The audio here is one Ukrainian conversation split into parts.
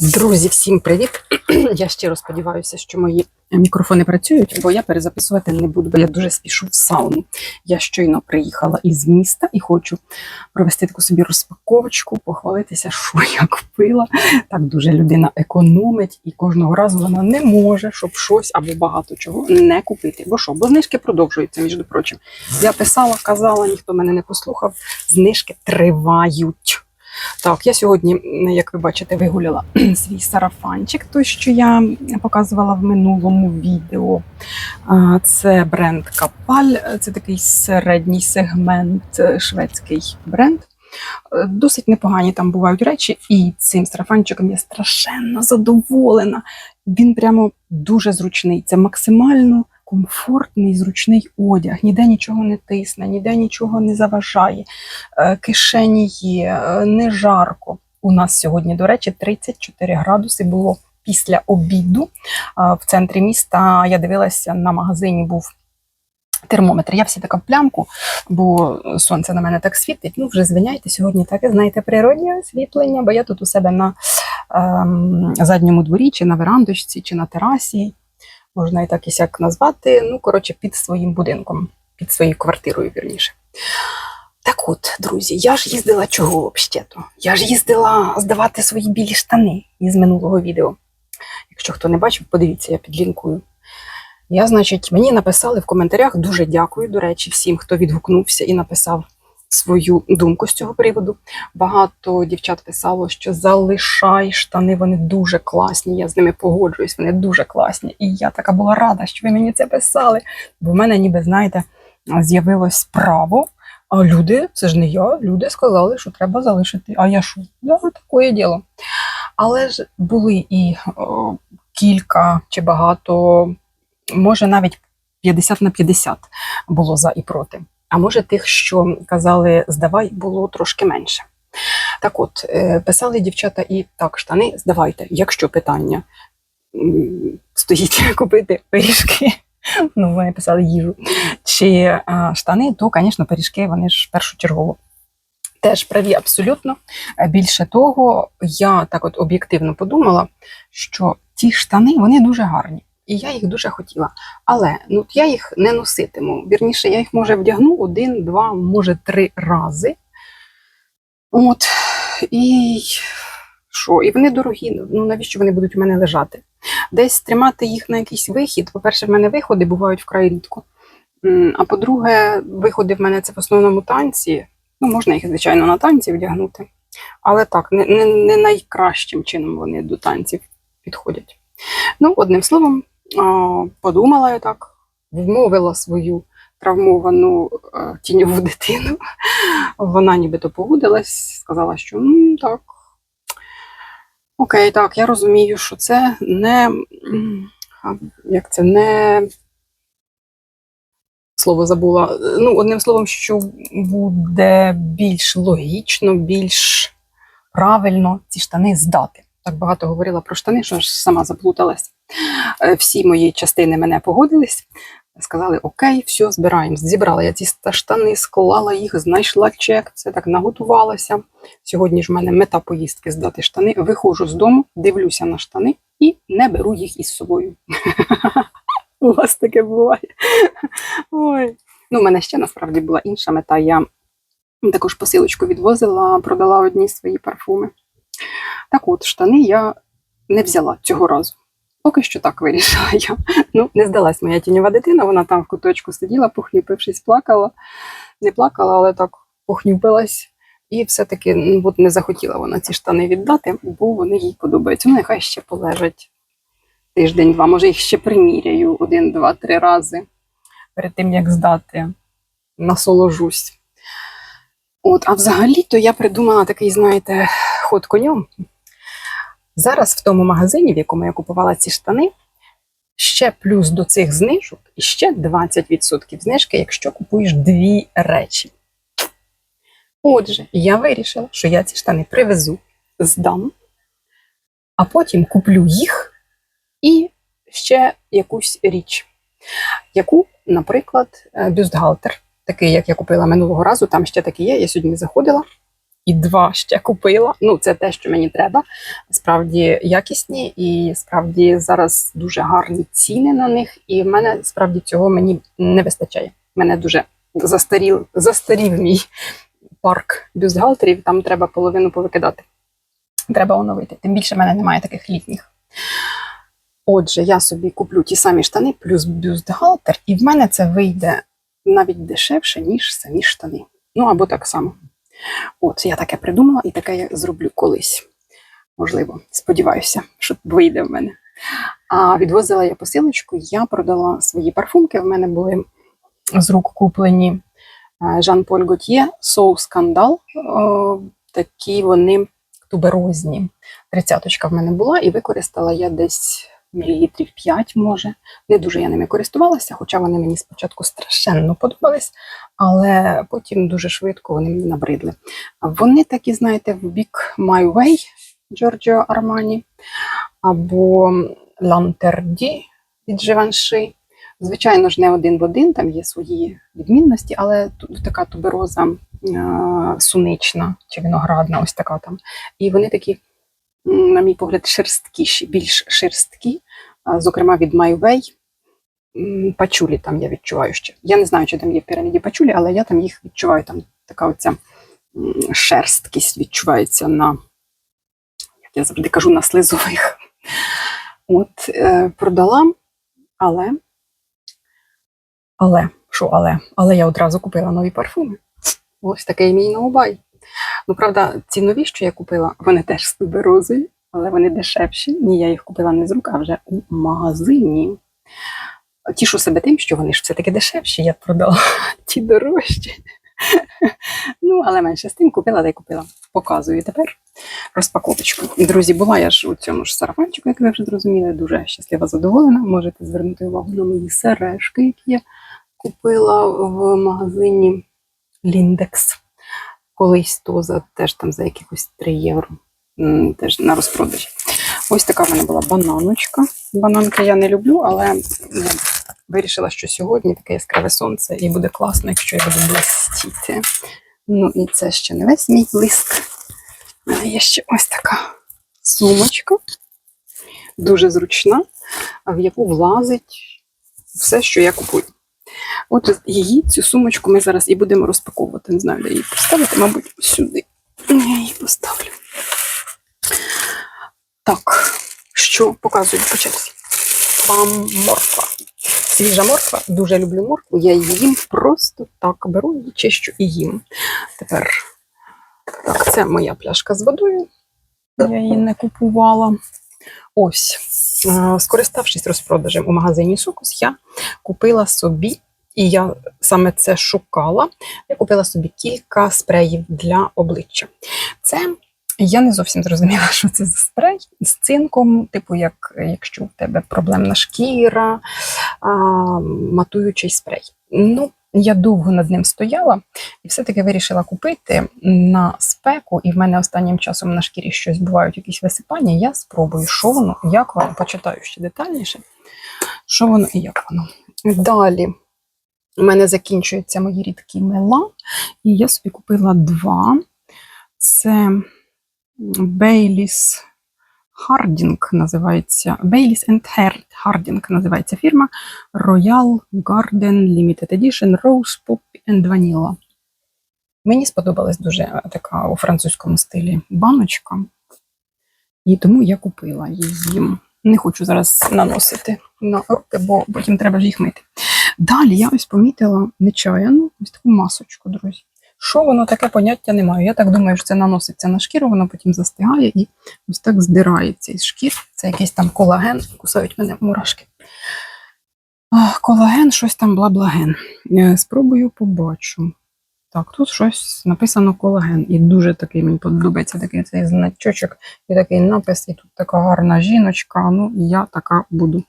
Друзі, всім привіт! Я щиро сподіваюся, що мої мікрофони працюють, бо я перезаписувати не буду, бо я дуже спішу в сауну. Я щойно приїхала із міста і хочу провести таку собі розпаковочку, похвалитися, що я купила. Так дуже людина економить, і кожного разу вона не може, щоб щось або багато чого не купити. Бо що? Бо знижки продовжуються, між прочим. Я писала, казала, ніхто мене не послухав. Знижки тривають. Так, я сьогодні, як ви бачите, вигуляла свій сарафанчик, той, що я показувала в минулому відео. Це бренд Капаль, це такий середній сегмент е, шведський бренд. Е, Досить непогані там бувають речі, і цим сарафанчиком я страшенно задоволена. Він прямо дуже зручний. Це максимально комфортний, зручний одяг. Ніде нічого не тисне, ніде нічого не заважає. Е, Кишені є, е, не жарко. У нас сьогодні, до речі, 34 градуси було після обіду. В центрі міста я дивилася на магазині був термометр. Я всі така в плямку, бо сонце на мене так світить. Ну, вже звиняйте, сьогодні таке, знаєте, природнє освітлення, бо я тут у себе на ем, задньому дворі, чи на верандочці, чи на терасі. Можна і так і сяк назвати. Ну, коротше, під своїм будинком, під своєю квартирою, вірніше. Так от, друзі, я ж їздила чого взагалі-то? Я ж їздила здавати свої білі штани із минулого відео. Якщо хто не бачив, подивіться, я підлінкую. Я, значить, мені написали в коментарях дуже дякую, до речі, всім, хто відгукнувся і написав свою думку з цього приводу. Багато дівчат писало, що залишай штани, вони дуже класні. Я з ними погоджуюсь, вони дуже класні. І я така була рада, що ви мені це писали. Бо в мене, ніби, знаєте, з'явилось право. А люди, це ж не я, люди сказали, що треба залишити. А я що? Я таке діло. Але ж були і о, кілька чи багато, може навіть 50 на 50 було за і проти. А може, тих, що казали, здавай, було трошки менше. Так от, е, писали дівчата і так, штани здавайте, якщо питання стоїть купити пиріжки. Ну, вони писали їжу. Чи а, штани, то, звісно, пиріжки, вони ж першочергово. Теж праві абсолютно. Е, Більше того, я так от об'єктивно подумала, що ті штани вони дуже гарні, і я їх дуже хотіла. Але ну, я їх не носитиму. Вірніше, я їх може вдягну один, два, може три рази. От. І що? І вони дорогі. Ну навіщо вони будуть у мене лежати? Десь тримати їх на якийсь вихід. По-перше, в мене виходи бувають вкрай рідко. А по-друге, виходи в мене це в основному танці. Ну, можна їх, звичайно, на танці вдягнути. Але так, не, не, не найкращим чином вони до танців підходять. Ну, одним словом, подумала я так, вмовила свою травмовану тіньову дитину. Вона нібито погодилась, сказала, що ну так. Окей, так, я розумію, що це не. Як це не. Слово забула. Ну, одним словом, що буде більш логічно, більш правильно ці штани здати. Так багато говорила про штани, що ж сама заплуталась. Е, Всі мої частини мене погодились. Сказали, окей, все, збираємо. Зібрала я ці штани, склала їх, знайшла чек, це так наготувалася. Сьогодні ж в мене мета поїздки здати штани. Виходжу з дому, дивлюся на штани і не беру їх із собою. У вас таке буває. Ой. Ну, у мене ще насправді була інша мета. Я також посилочку відвозила, продала одні свої парфуми. Так от, штани я не взяла цього разу. Поки що так вирішила я. Ну, не здалась моя тіньова дитина, вона там в куточку сиділа, похнюпившись, плакала. Не плакала, але так похнюпилась. І все-таки ну, не захотіла вона ці штани віддати, бо вони їй подобаються. Ну, нехай ще полежать тиждень-два. Може, їх ще приміряю один, два, три рази перед тим, як здати. Насоложусь. От, а взагалі-то я придумала такий, знаєте, ход конем. Зараз в тому магазині, в якому я купувала ці штани, ще плюс до цих знижок і ще 20% знижки, якщо купуєш дві речі. Отже, я вирішила, що я ці штани привезу, здам, а потім куплю їх і ще якусь річ, яку, наприклад, е, бюстгальтер, такий, як я купила минулого разу, там ще такий є, я сьогодні заходила. І два ще купила. Ну, це те, що мені треба. Справді якісні, і справді зараз дуже гарні ціни на них. І в мене справді цього мені не вистачає. Мене дуже застарів, застарів мій парк бюстгальтерів, там треба половину повикидати. Треба оновити. Тим більше в мене немає таких літніх. Отже, я собі куплю ті самі штани плюс бюстгальтер, і в мене це вийде навіть дешевше, ніж самі штани. Ну або так само. От, я таке придумала і таке я зроблю колись. Можливо, сподіваюся, що вийде в мене. А відвозила я посилочку, я продала свої парфумки. В мене були з рук куплені е, Жан-Поль Готьє, Соу Скандал. Такі вони туберозні. Тридцяточка в мене була, і використала я десь мілілітрів 5, може. Не дуже я ними користувалася, хоча вони мені спочатку страшенно подобались, але потім дуже швидко вони мені набридли. Вони такі, знаєте, в бік My Way Giorgio Armani або Lanterdi від Givenchy. Звичайно ж, не один в один, там є свої відмінності, але тут така тубероза е, сунична чи виноградна, ось така там. І вони такі, на мій погляд, шерсткіші, більш шерсткі, зокрема від My Way. М, Пачулі там я відчуваю ще. Я не знаю, чи там є в піраміді пачулі, але я там їх відчуваю. Там така оця шерсткість відчувається на, як я завжди кажу, на слизових. От, е, продала, але. Але, що але? Але я одразу купила нові парфуми. Ось такий мій ноубай. Ну, правда, ці нові, що я купила, вони теж з туберозою, але вони дешевші. Ні, я їх купила не з рук, а вже у магазині. Тішу себе тим, що вони ж все-таки дешевші, я продала ті дорожчі. Ну, але менше з тим купила, та й купила. Показую тепер розпаковочку. Друзі, була я ж у цьому ж сарафанчику, як ви вже зрозуміли, дуже щаслива, задоволена. Можете звернути увагу на мої сережки, які я купила в магазині Lindex. Колись то за теж там за якихось 3 євро. Теж на розпродажі. Ось така в мене була бананочка. Бананки я не люблю, але м, вирішила, що сьогодні таке яскраве сонце, і буде класно, якщо я буду блистіти. Ну і це ще не весь мій блиск. У мене є ще ось така сумочка, дуже зручна, в яку влазить все, що я купую. Отже, її, цю сумочку ми зараз і будемо розпаковувати. Не знаю, де її поставити, мабуть, сюди. Я її поставлю. Так, що показую по черзі. Вам морква. Свіжа морква, дуже люблю моркву. Я її їм просто так беру, її чищу і їм. Тепер так, це моя пляшка з водою. Я її не купувала. Ось, е, скориставшись розпродажем у магазині Сокус, я купила собі, і я саме це шукала. Я купила собі кілька спреїв для обличчя. Це я не зовсім зрозуміла, що це за спрей з цинком, типу, як якщо в тебе проблемна шкіра, а, матуючий спрей. Ну, я довго над ним стояла і все-таки вирішила купити на спеку, і в мене останнім часом на шкірі щось бувають якісь висипання. Я спробую, що воно, як воно, почитаю ще детальніше, що воно і як воно. Далі у мене закінчуються мої рідкі мила, і я собі купила два. Це Бейліс Harding називається. And Harding називається фірма Royal Garden Limited Edition Rose Pop and Vanilla. Мені сподобалась дуже така у французькому стилі баночка, і тому я купила її. Не хочу зараз наносити на руки, бо потім треба ж їх мити. Далі я ось помітила нечаяну ось таку масочку, друзі. Що воно таке поняття не маю. Я так думаю, що це наноситься на шкіру, воно потім застигає і ось так здирається із шкір. Це якийсь там колаген, кусають мене мурашки. Колаген, щось там бла-благен. Е, Спробую побачу. Так, тут щось написано колаген. І дуже такий мені подобається такий цей значочок і такий напис, і тут така гарна жіночка. Ну, я така буду.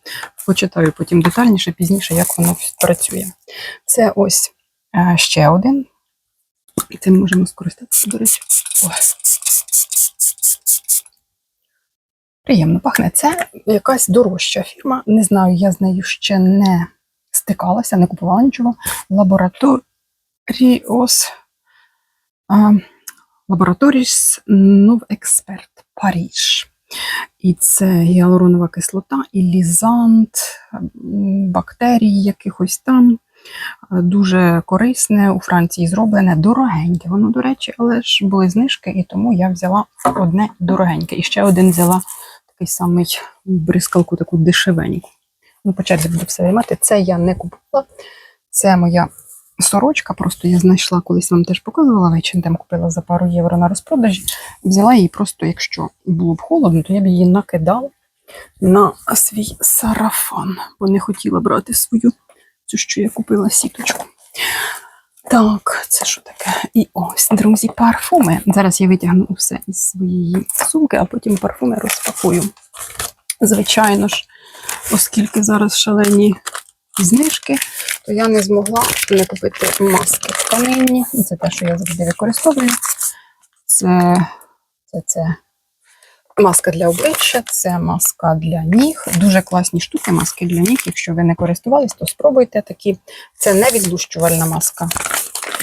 Почитаю потім детальніше, пізніше, як воно працює. Це ось е, ще один. І цим можемо скористатися, до речі. Ой. Приємно пахне. Це якась дорожча фірма. Не знаю, я з нею ще не стикалася, не купувала нічого. Лабораторіос Laboratories Nov Expert Паріж. І це гіалуронова кислота, і лізант, м, бактерій якихось там. Е, Дуже корисне, у Франції зроблене, дорогеньке. Воно, до речі, але ж були знижки, і тому я взяла одне дорогеньке. І ще один взяла такий самий бризкалку, таку дешевеньку. Ну, по черзі буду все виймати. Це я не купила. Це моя сорочка. Просто я знайшла, колись вам теж показувала вечір, там купила за пару євро на розпродажі. Взяла її просто, якщо було б холодно, то я б її накидала на свій сарафан, бо не хотіла брати свою, цю, що я купила сіточку. Так, це що таке? І ось, друзі, парфуми. Зараз я витягну все із своєї сумки, а потім парфуми розпакую. Звичайно ж, оскільки зараз шалені знижки, то я не змогла не купити маски тканинні. І Це те, що я завжди використовую. Це, це, це маска для обличчя, це маска для ніг. Дуже класні штуки, маски для ніг. Якщо ви не користувались, то спробуйте такі. Це невідлущувальна маска.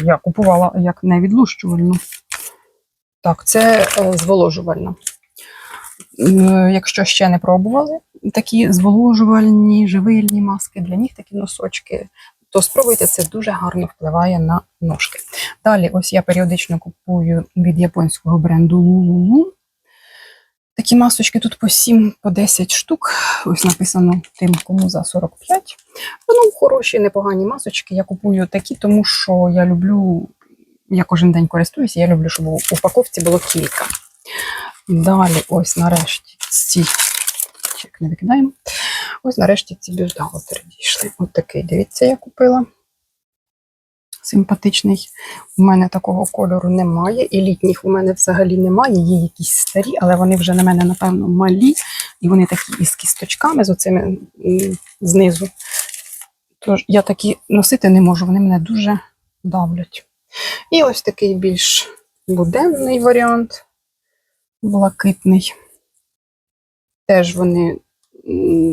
Я купувала як невідлущувальну. Так, це е, зволожувальна. Якщо ще не пробували такі зволожувальні живильні маски для ніг, такі носочки, то спробуйте, це дуже гарно впливає на ножки. Далі, ось я періодично купую від японського бренду Lululemon. Такі масочки тут по 7, по 10 штук. Ось написано тим, кому за 45. Ну, хороші, непогані масочки. Я купую такі, тому що я люблю, я кожен день користуюся, я люблю, щоб у упаковці було кілька. Далі, ось нарешті ці. Чек не викидаємо. Ось нарешті ці бюстгальтери дійшли. Ось такий, дивіться, я купила. Симпатичний. У мене такого кольору немає, і літніх у мене взагалі немає. Є якісь старі, але вони вже на мене, напевно, малі. І вони такі із кісточками, з оцими знизу. Тож я такі носити не можу, вони мене дуже давлять. І ось такий більш буденний варіант, блакитний. Теж вони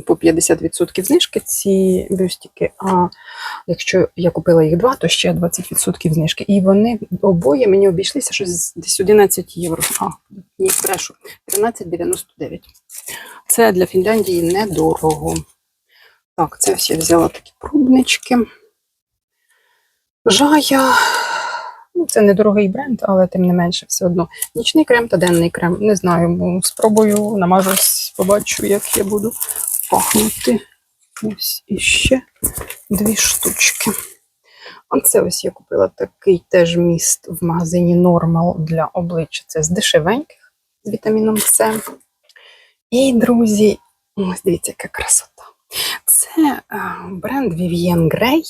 по 50% знижки ці бюстики. А якщо я купила їх два, то ще 20% знижки. І вони обоє мені обійшлися щось десь 11 євро. А, ні, брешу, 13,99. Це для Фінляндії недорого. Так, це я взяла такі пробнички. Жая. Ну, це недорогий бренд, але тим не менше все одно. Нічний крем та денний крем. Не знаю, спробую, намажусь, побачу, як я буду пахнути. Ось іще дві штучки. А це ось я купила такий теж міст в магазині Normal для обличчя. Це з дешевеньких з вітаміном С. І, друзі, ось дивіться, яка красота. Це е, бренд Vivienne Grey.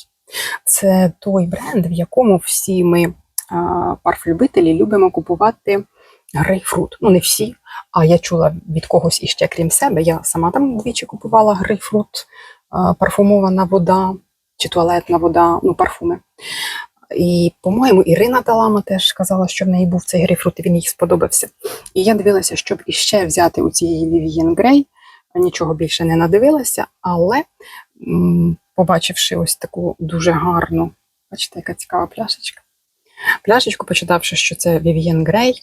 Це той бренд, в якому всі ми, е, парфлюбителі, любимо купувати грейпфрут. Ну, не всі, а я чула від когось іще, крім себе. Я сама там двічі купувала грейпфрут, е, парфумована вода чи туалетна вода, ну, парфуми. І, по-моєму, Ірина Талама теж казала, що в неї був цей грейпфрут, і він їй сподобався. І я дивилася, щоб іще взяти у цієї Vivienne Grey, нічого більше не надивилася, але побачивши ось таку дуже гарну, бачите, яка цікава пляшечка. Пляшечку, почитавши, що це Vivienne Grey,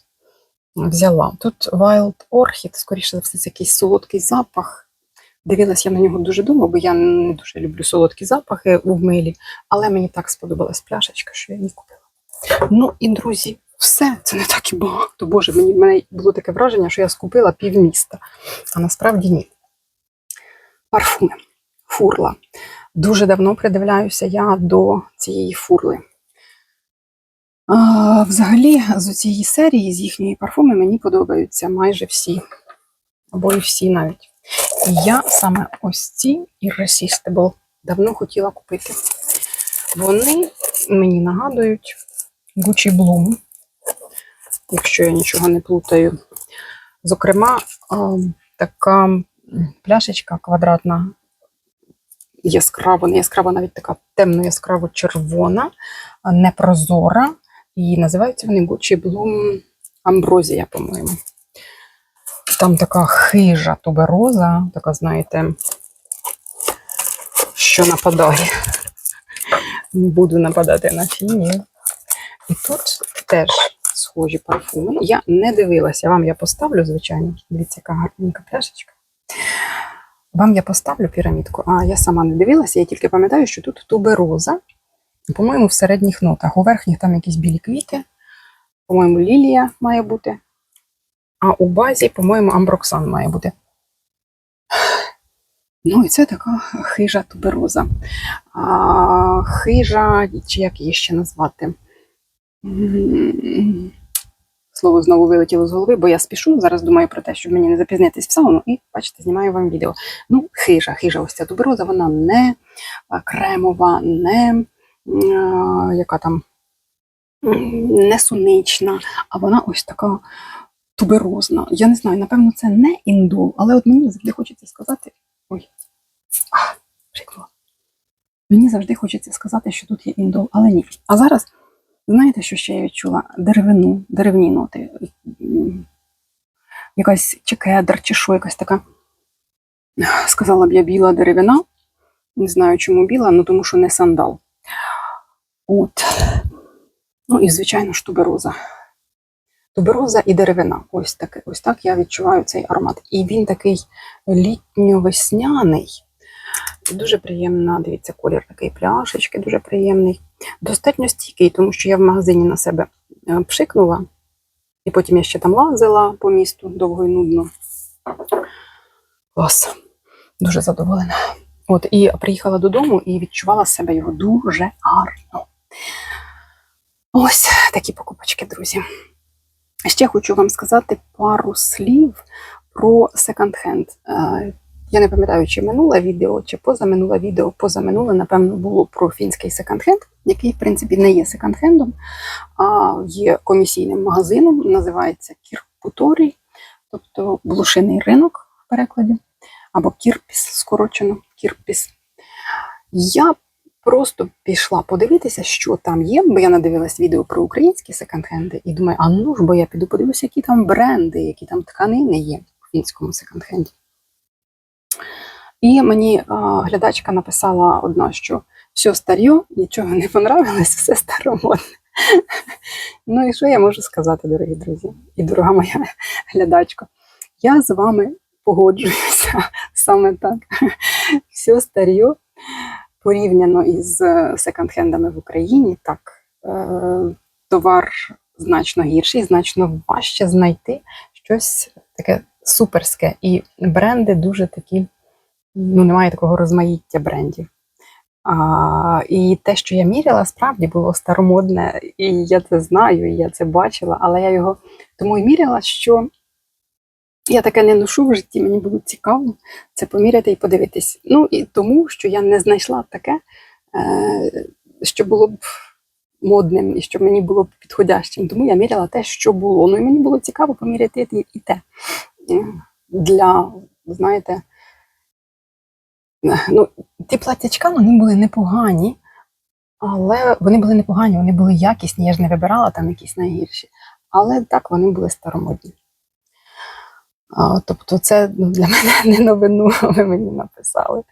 взяла. Тут Wild Orchid, скоріше за все, це якийсь солодкий запах. Дивилася я на нього дуже довго, бо я не дуже люблю солодкі запахи в милі, але мені так сподобалась пляшечка, що я її купила. Ну і друзі, все, це не так і багато. Боже, мені мене було таке враження, що я скупила півміста, а насправді ні. Парфуми. Фурла. Дуже давно придивляюся я до цієї фурли. Взагалі, з цієї серії, з їхньої парфуми, мені подобаються майже всі, або і всі навіть. І я саме ось ці Irresistible давно хотіла купити. Вони мені нагадують Gucci Bloom, якщо я нічого не плутаю. Зокрема, така пляшечка квадратна, яскраво, не яскрава, навіть така темно-яскраво-червона, непрозора. І називаються вони Gucci Bloom Амброзія, по-моєму. Там така хижа тубероза, така, знаєте, що нападає. Буду нападати на фіні. І тут теж схожі парфуми. Я не дивилася. Вам я поставлю, звичайно. Дивіться, яка гарненька пляшечка. Вам я поставлю пірамідку, а я сама не дивилася, я тільки пам'ятаю, що тут тубероза, по-моєму, в середніх нотах. У верхніх там якісь білі квіти, по-моєму, лілія має бути. А у базі, по-моєму, амброксан має бути. Ну, і це така хижа тубероза. А, хижа, чи як її ще назвати? Слово знову вилетіло з голови, бо я спішу. Зараз думаю про те, щоб мені не запізнитись в сауну, і бачите, знімаю вам відео. Ну, хижа, хижа, ось ця тубероза, вона не кремова, не яка там не сунична, а вона ось така туберозна. Я не знаю, напевно, це не індол, але от мені завжди хочеться сказати. Ой, а. Мені завжди хочеться сказати, що тут є індол, але ні. А зараз, знаєте, що ще я відчула? Деревину, деревні ноти. Якась чи кедр, чи що, якась така. Сказала б я біла деревина. Не знаю, чому біла, ну тому що не сандал. От. Ну і, звичайно ж, тубероза. Тубероза і деревина. Ось таке, ось так я відчуваю цей аромат. І він такий літньо-весняний. Дуже приємна, дивіться, колір такий пляшечки, дуже приємний. Достатньо стійкий, тому що я в магазині на себе е, пшикнула, і потім я ще там лазила по місту довго і нудно. Клас. Дуже задоволена. От, і приїхала додому і відчувала себе його дуже гарно. Ось такі покупочки, друзі. Ще хочу вам сказати пару слів про секонд-хенд. Я не пам'ятаю, чи минуле відео, чи позаминуле відео. Позаминуле, напевно, було про фінський секонд-хенд, який, в принципі, не є секонд-хендом, а є комісійним магазином, називається Кірпуторій, тобто блошиний ринок в перекладі, або Кірпіс, скорочено Кірпіс. Я просто пішла подивитися, що там є, бо я надивилась відео про українські секонд-хенди і думаю, а ну ж, бо я піду подивлюся, які там бренди, які там тканини є в фінському секонд-хенді. І мені а, глядачка написала одна, що все старьо, нічого не понравилось, все старомодне. Ну і що я можу сказати, дорогі друзі, і дорога моя глядачка? Я з вами погоджуюся саме так. Все старьо порівняно із е, секонд-хендами в Україні, так, е, товар значно гірший, значно важче знайти щось таке суперське. І бренди дуже такі, ну, немає такого розмаїття брендів. А, і те, що я міряла, справді було старомодне, і я це знаю, і я це бачила, але я його тому і міряла, що я таке не ношу в житті, мені було цікаво це поміряти і подивитись. Ну і тому, що я не знайшла таке, е, що було б модним і що мені було б підходящим. Тому я міряла те, що було. Ну і мені було цікаво поміряти і, те. Е, Для, знаєте, ну, ті платтячка вони були непогані, але вони були непогані, вони були якісні, я ж не вибирала там якісь найгірші. Але так вони були старомодні. Тобто, це ну, для мене не новину, ви мені написали.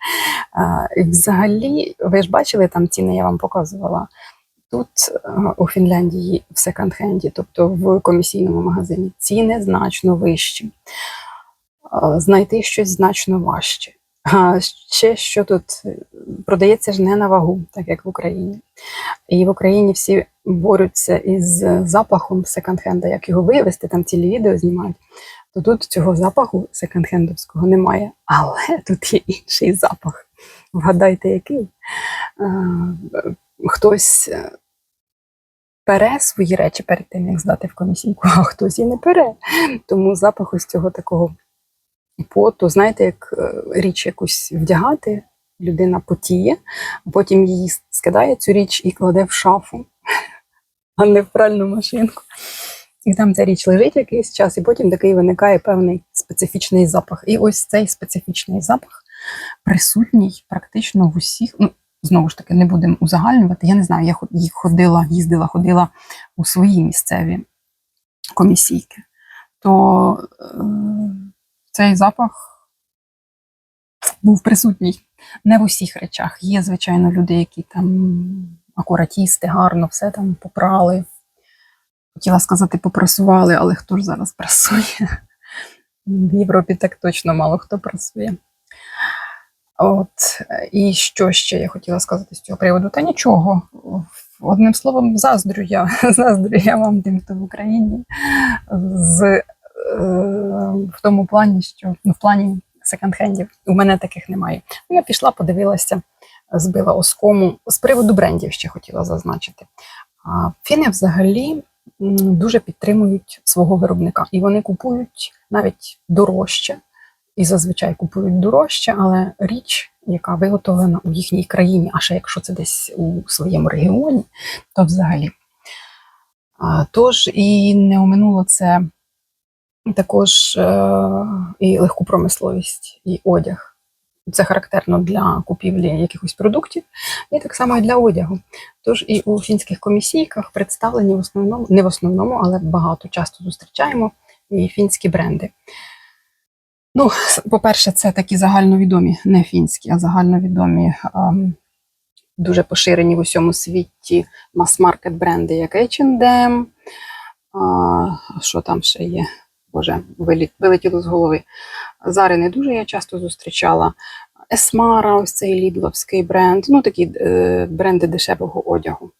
І взагалі, ви ж бачили там ціни, я вам показувала. Тут у Фінляндії в секонд-хенді, тобто в комісійному магазині, ціни значно вищі. Знайти щось значно важче. А ще що тут е, продається ж не на вагу, так як в Україні. І в Україні всі борються із запахом секонд-хенда, як його вивезти, там цілі відео знімають то тут цього запаху секонд-хендовського немає, але тут є інший запах. Вгадайте, який? Е, Хтось е, пере свої речі перед тим, як здати в комісійку, а хтось і не пере. Тому запах ось цього такого поту, знаєте, як е, річ якусь вдягати, людина потіє, потім її скидає цю річ і кладе в шафу, а не в пральну машинку. І там ця річ лежить якийсь час, і потім такий виникає певний специфічний запах. І ось цей специфічний запах присутній практично в усіх. Ну, знову ж таки, не будемо узагальнювати. Я не знаю, я ходила, їздила, ходила у свої місцеві комісійки. То е, цей запах був присутній не в усіх речах. Є, звичайно, люди, які там акуратісти, гарно все там попрали Хотіла сказати, попрасували, але хто ж зараз прасує? В Європі так точно мало хто прасує. От, і що ще я хотіла сказати з цього приводу? Та нічого. Одним словом, заздрю я, заздрю я вам тим, хто в Україні з, е, в тому плані, що ну, в плані секонд-хендів у мене таких немає. Ну, Я пішла, подивилася, збила оскому. З приводу брендів ще хотіла зазначити. Фіни взагалі дуже підтримують свого виробника, і вони купують навіть дорожче, і зазвичай купують дорожче, але річ, яка виготовлена у їхній країні, а ще якщо це десь у своєму регіоні, то взагалі. Тож і не оминуло це також е, і легку промисловість, і одяг. Це характерно для купівлі якихось продуктів, і так само і для одягу. Тож і у фінських комісійках представлені в основному, не в основному, але багато часто зустрічаємо і фінські бренди. Ну, по-перше, це такі загальновідомі, не фінські, а загальновідомі, ем, дуже поширені в усьому світі мас-маркет бренди, як H&M, а, що там ще є? Боже, вилетіло з голови. Зари не дуже я часто зустрічала. Есмара, ось цей лідловський бренд, ну такі е, бренди дешевого одягу.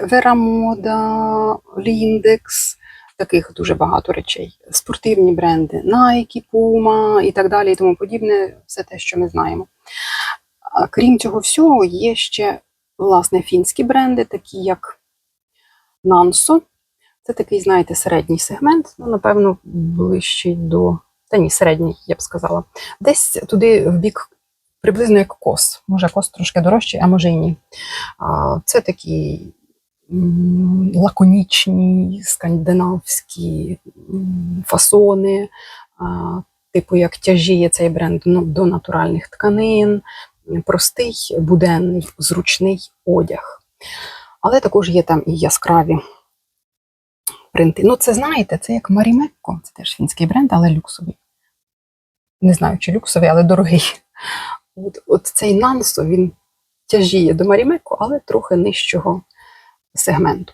Верамода, Ліндекс, таких дуже багато речей. Спортивні бренди, Nike, Puma і так далі, і тому подібне, все те, що ми знаємо. Крім цього всього, є ще власне фінські бренди, такі як Nanso. Це такий, знаєте, середній сегмент, ну, напевно, ближчий до. Та ні, середній, я б сказала. Десь туди в бік, приблизно як кос. Може, кос трошки дорожчий, а може і ні. Це такі лаконічні, скандинавські фасони, типу як тяжіє цей бренд ну, до натуральних тканин, простий, буденний, зручний одяг. Але також є там і яскраві принти. Ну, це знаєте, це як Марімекко, це теж фінський бренд, але люксовий. Не знаю, чи люксовий, але дорогий. От, от цей Нансо, він тяжіє до Марімекко, але трохи нижчого сегменту.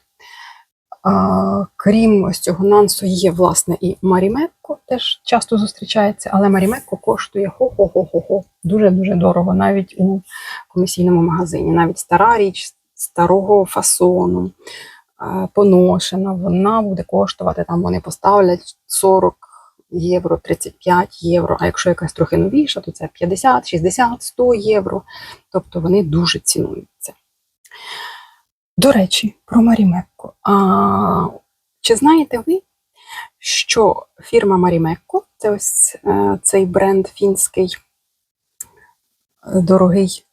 А, крім ось цього Нансо, є, власне, і Марімекко, теж часто зустрічається, але Марімекко коштує хо-хо-хо-хо-хо. Дуже-дуже дорого, навіть у комісійному магазині. Навіть стара річ старого фасону, поношена, вона буде коштувати, там вони поставлять 40 євро, 35 євро, а якщо якась трохи новіша, то це 50, 60, 100 євро. Тобто вони дуже цінуються. До речі, про Марімекко. А, чи знаєте ви, що фірма Марімекко, це ось е, цей бренд фінський е, дорогий,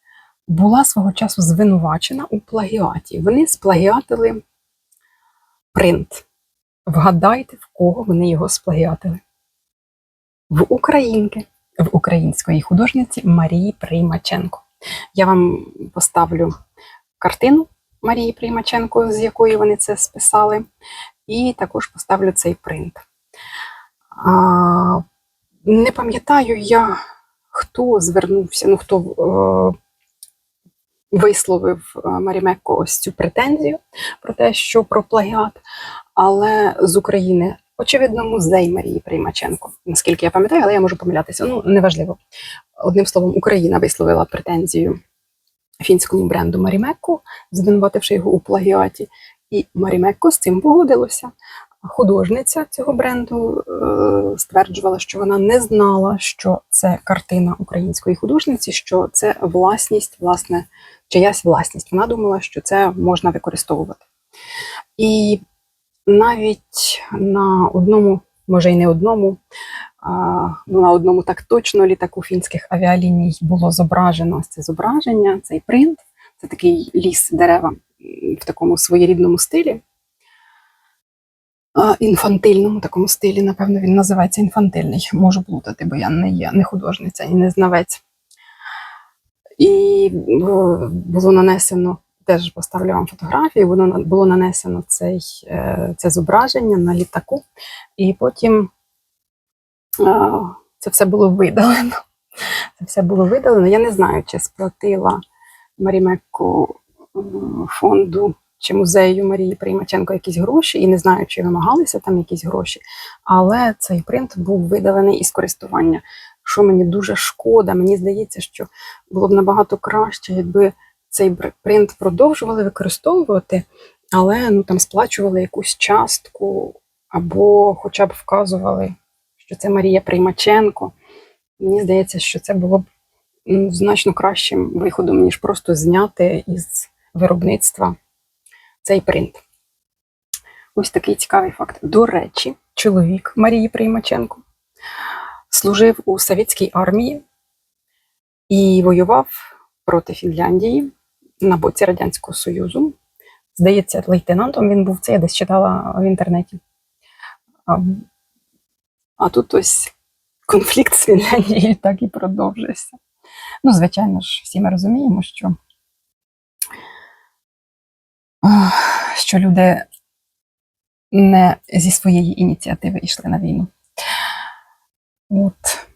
була свого часу звинувачена у плагіаті. Вони сплагіатили принт. Вгадайте, в кого вони його сплагіатили? В українки, в української художниці Марії Приймаченко. Я вам поставлю картину Марії Приймаченко, з якої вони це списали, і також поставлю цей принт. А, не пам'ятаю я, хто звернувся, ну хто е, висловив е, Марімекко ось цю претензію про те, що про плагіат, але з України. Очевидно, музей Марії Приймаченко, наскільки я пам'ятаю, але я можу помилятися. Ну, неважливо. Одним словом, Україна висловила претензію фінському бренду Марімекко, звинувативши його у плагіаті. І Марімекко з цим погодилося. Художниця цього бренду е, стверджувала, що вона не знала, що це картина української художниці, що це власність, власне, чиясь власність. Вона думала, що це можна використовувати. І навіть на одному, може й не одному, ну, на одному так точно літаку фінських авіаліній було зображено це зображення, цей принт. Це такий ліс дерева в такому своєрідному стилі. Інфантильному такому стилі, напевно, він називається інфантильний. Можу плутати, бо я не є не художниця і не знавець. І було нанесено, теж поставлю вам фотографію, воно було нанесено цей, е, це зображення на літаку, і потім це все було видалено. Це все було видалено. Я не знаю, чи сплатила Марімекко м, фонду чи музею Марії Приймаченко якісь гроші, і не знаю, чи вимагалися там якісь гроші. Але цей принт був видалений із користування. Що мені дуже шкода. Мені здається, що було б набагато краще, якби цей принт продовжували використовувати, але ну там сплачували якусь частку, або хоча б вказували, що це Марія Приймаченко. Мені здається, що це було б значно кращим виходом, ніж просто зняти із виробництва цей принт. Ось такий цікавий факт. До речі, чоловік Марії Приймаченко служив у совєтській армії і воював проти Фінляндії на боці Радянського Союзу. Здається, лейтенантом він був, це я десь читала в інтернеті. А, а тут ось конфлікт з Фінляндією так і продовжується. Ну, звичайно ж, всі ми розуміємо, що, що люди не зі своєї ініціативи йшли на війну. От.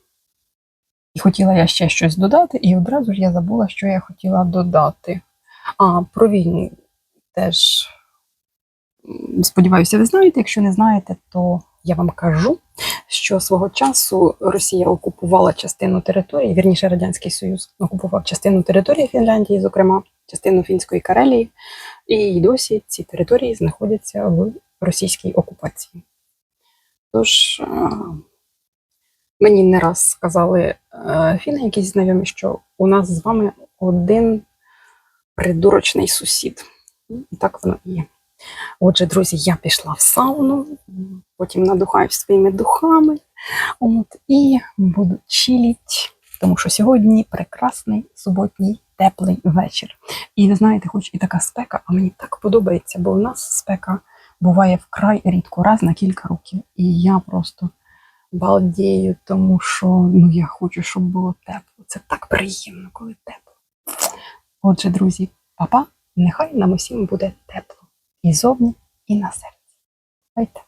І хотіла я ще щось додати, і одразу ж я забула, що я хотіла додати. А, про війну теж сподіваюся, ви знаєте. Якщо не знаєте, то я вам кажу, що свого часу Росія окупувала частину території, вірніше Радянський Союз окупував частину території Фінляндії, зокрема частину фінської Карелії, і досі ці території знаходяться в російській окупації. Тож е, мені не раз сказали е, фіни, якісь знайомі, що у нас з вами один придурочний сусід. І так воно і є. Отже, друзі, я пішла в сауну, потім надухаюсь своїми духами. От, і буду чиліть, тому що сьогодні прекрасний суботній теплий вечір. І ви знаєте, хоч і така спека, а мені так подобається, бо у нас спека буває вкрай рідко, раз на кілька років. І я просто балдію, тому що ну, я хочу, щоб було тепло. Це так приємно, коли тепло. Отже, друзі, папа, нехай нам усім буде тепло і зовні, і на серці. Байте.